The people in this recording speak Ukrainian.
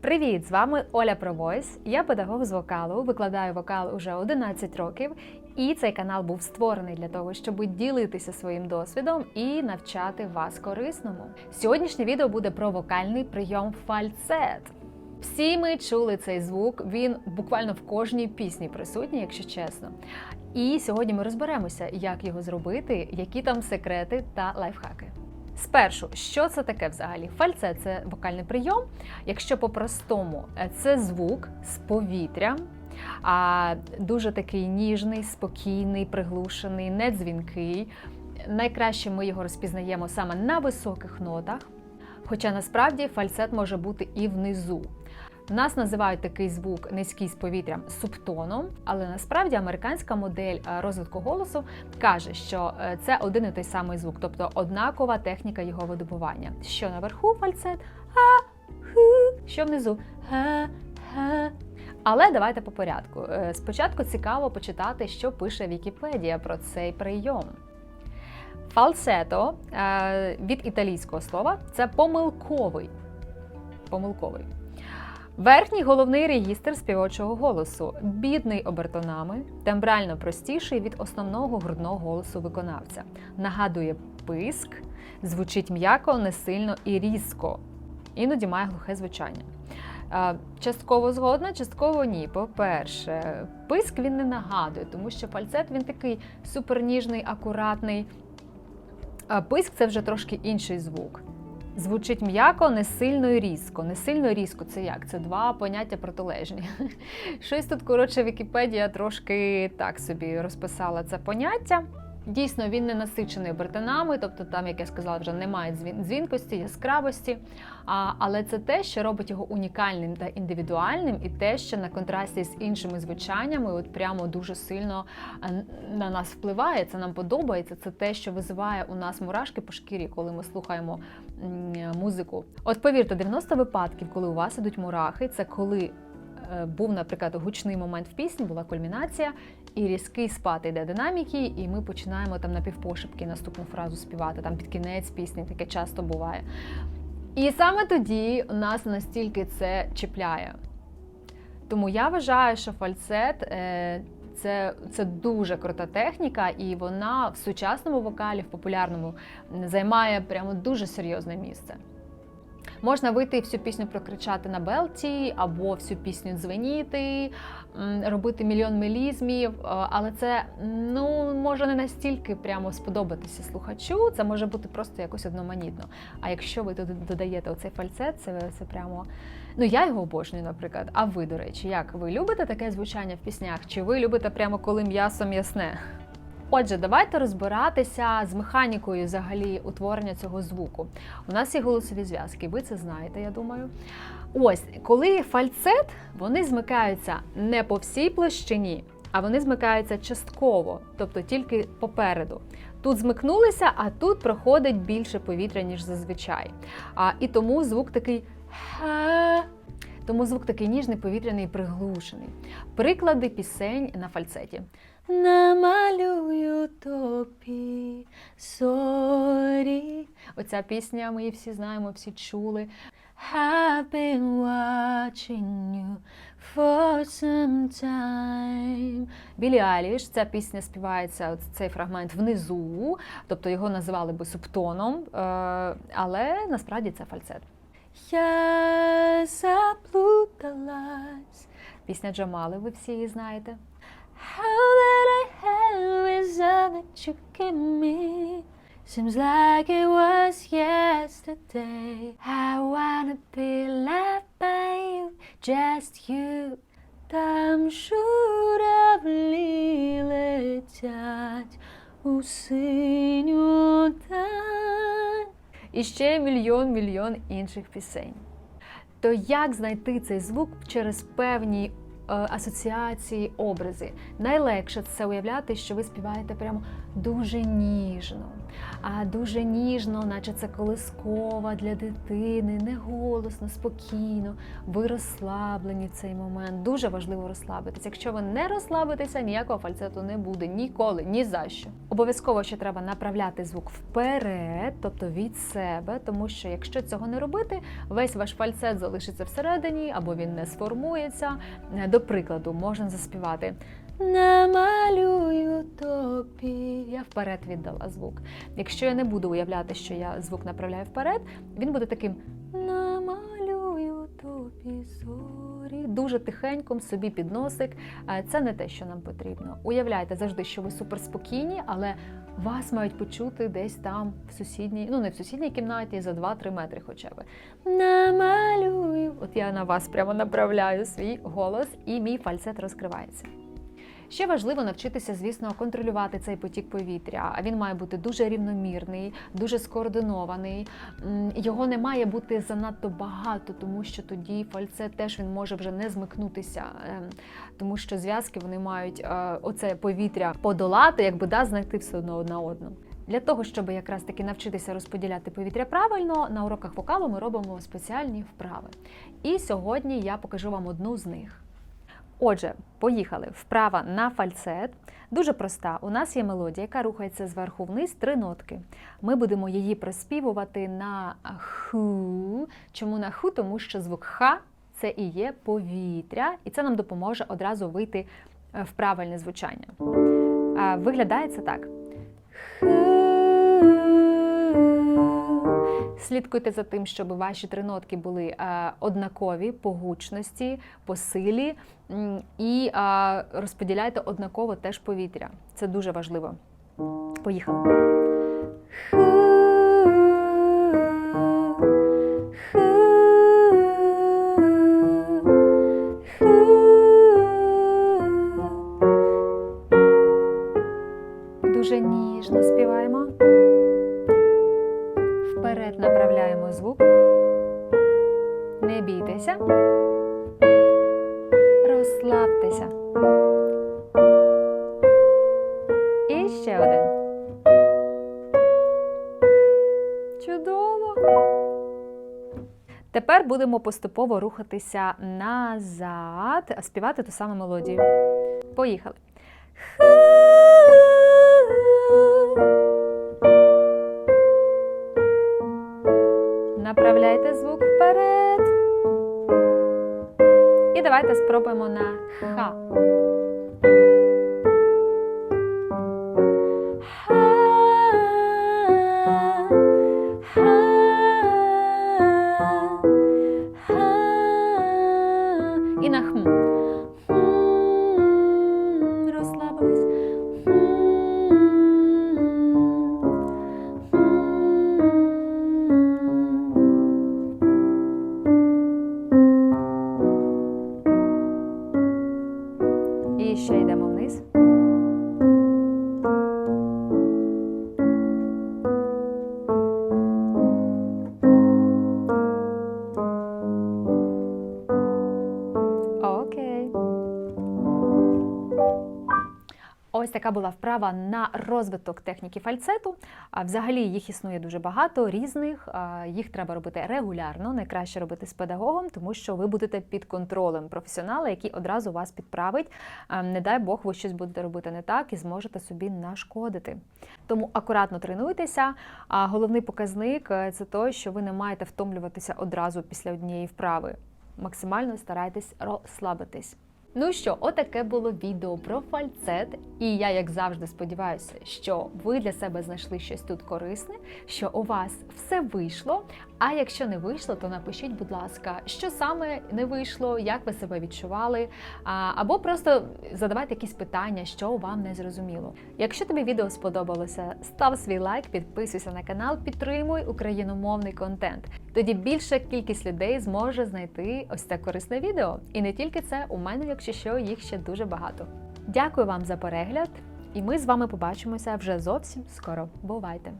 Привіт! З вами Оля Провойс. Я педагог з вокалу, викладаю вокал уже 11 років, і цей канал був створений для того, щоб ділитися своїм досвідом і навчати вас корисному. Сьогоднішнє відео буде про вокальний прийом фальцет. Всі ми чули цей звук, він буквально в кожній пісні присутній, якщо чесно. І сьогодні ми розберемося, як його зробити, які там секрети та лайфхаки. Спершу, що це таке взагалі? Фальце – це вокальний прийом. Якщо по-простому, е, це звук з повітря, а дуже такий ніжний, спокійний, приглушений, недзвінкий. Найкраще ми його розпізнаємо саме на високих нотах. Хоча насправді фальцет може бути і внизу. Нас називають такий звук низький з повітрям субтоном, але насправді американська модель е, розвитку голосу каже, що е, це один і той самий звук, тобто однакова техніка його видобування. Що наверху фальцет, а, ху, що внизу га, га. Але давайте по порядку. Е, Спочатку цікаво почитати, що пише Вікіпедія про цей прийом. Фалсето від італійського слова це помилковий. Помилковий. Верхній головний регістр співочого голосу, бідний обертонами, тембрально простіший від основного грудного голосу виконавця. Нагадує писк, звучить м'яко, не сильно і різко. Іноді має глухе звучання. Е, Частково згодна, частково ні. По-перше, писк він не нагадує, тому що фальцет він такий суперніжний, акуратний. Писк це вже трошки інший звук. Звучить м'яко, не сильно і різко. Не сильно і різко це як? Це два поняття протилежні. Щось тут, коротше, Вікіпедія трошки так собі розписала це поняття. Дійсно, він не насичений обертонами, тобто там, як я сказала, вже немає дзвін- дзвінкості, яскравості. А, але це те, що робить його унікальним та індивідуальним, і те, що на контрасті з іншими звучаннями, от прямо дуже сильно е, на нас впливає. Це нам подобається. Це те, що визиває у нас мурашки по шкірі, коли ми слухаємо музику. От повірте, 90 випадків, коли у вас ідуть мурахи, це коли. Е, Був, наприклад, гучний момент в пісні, була кульмінація, і різкий спад йде динаміки, і ми починаємо там напівпошепки наступну фразу співати, там під кінець пісні, таке часто буває. І саме тоді нас настільки це чіпляє. Тому я вважаю, що фальцет е, це, це дуже крута техніка, і вона в сучасному вокалі, в популярному, займає прямо дуже серйозне місце. Можна вийти і всю пісню прокричати на белті, або всю пісню дзвеніти, робити мільйон мелізмів, е, але це ну може не настільки прямо сподобатися слухачу. Це може бути просто якось одноманітно. А якщо ви туди додаєте оцей фальцет, це, це прямо. Ну я його обожнюю, наприклад. А ви, до речі, як ви любите таке звучання в піснях? Чи ви любите прямо коли м'ясо м'ясне? Отже, давайте розбиратися з механікою взагалі утворення цього звуку. У нас є голосові зв'язки, ви це знаєте, я думаю. Ось, коли фальцет, вони змикаються не по всій площині, а вони змикаються частково, тобто тільки попереду. Тут змикнулися, а тут проходить більше повітря, ніж зазвичай. А, і тому звук такий. Тому звук такий ніжний, повітряний приглушений. Приклади пісень на фальцеті. Намалюю тобі зорі. Оця пісня ми її всі знаємо, всі чули. Have been watching you for some time. Білі Аліш, ця пісня співається, цей фрагмент внизу, тобто його називали би субтоном, е, але насправді це фальцет. Я заплуталась. Пісня Джамали, ви всі її знаєте. How that I have is all that you give me. Seems like it was yesterday. I wanna be loved by you, just you. Там журавлі летять у синю даль. І ще мільйон мільйон інших пісень. То як знайти цей звук через певні е, асоціації, образи? Найлегше це уявляти, що ви співаєте прямо дуже ніжно, дуже ніжно, наче це колискова для дитини, не голосно, спокійно. Ви розслаблені в цей момент. Дуже важливо розслабитися. Якщо ви не розслабитеся, ніякого фальцету не буде ніколи, ні за що. Обов'язково ще треба направляти звук вперед, тобто від себе, тому що якщо цього не робити, весь ваш фальцет залишиться всередині або він не сформується. До прикладу, можна заспівати. Намалюю тобі. Я вперед віддала звук. Якщо я не буду уявляти, що я звук направляю вперед, він буде таким намалюю тобі зорі. Дуже тихеньком собі під носик. Це не те, що нам потрібно. Уявляйте завжди, що ви суперспокійні, але вас мають почути десь там в сусідній, ну не в сусідній кімнаті, за 2-3 метри хоча б. Намалюю. От я на вас прямо направляю свій голос, і мій фальцет розкривається. Ще важливо навчитися, звісно, контролювати цей потік повітря. А він має бути дуже рівномірний, дуже скоординований. Його не має бути занадто багато, тому що тоді фальцет теж він може вже не змикнутися, ем, тому що зв'язки вони мають е, оце повітря подолати, якби да, знайти все одно одна одну. Для того, щоб якраз таки навчитися розподіляти повітря правильно, на уроках вокалу ми робимо спеціальні вправи. І сьогодні я покажу вам одну з них. Отже, поїхали. Вправа на фальцет. Дуже проста. У нас є мелодія, яка рухається зверху вниз, три нотки. Ми будемо її проспівувати на ху. Чому на ху? Тому що звук ха це і є повітря, і це нам допоможе одразу вийти е, в правильне звучання. Виглядає це так. Слідкуйте за тим, щоб ваші три нотки були е, однакові по гучності, по силі, і е, розподіляйте однаково теж повітря. Це дуже важливо. Поїхали. Будемо поступово рухатися назад, співати ту саму мелодію. Поїхали. Направляйте звук вперед. І давайте спробуємо на ха. Така була вправа на розвиток техніки фальцету. А взагалі їх існує дуже багато різних. Їх треба робити регулярно. Найкраще робити з педагогом, тому що ви будете під контролем професіонала, який одразу вас підправить. Не дай Бог, ви щось будете робити не так і зможете собі нашкодити. Тому акуратно тренуйтеся. А головний показник е, це той, що ви не маєте втомлюватися одразу після однієї вправи. Максимально старайтесь розслабитись. Ну що, отаке було відео про фальцет. І я, як завжди, сподіваюся, що ви для себе знайшли щось тут корисне, що у вас все вийшло. А якщо не вийшло, то напишіть, будь ласка, що саме не вийшло, як ви себе відчували, або просто задавайте якісь питання, що вам не зрозуміло. Якщо тобі відео сподобалося, став свій лайк, підписуйся на канал, підтримуй україномовний контент. Тоді більша кількість людей зможе знайти ось це корисне відео. І не тільки це, у мене, якщо що, їх ще дуже багато. Дякую вам за перегляд, і ми з вами побачимося вже зовсім скоро. Бувайте!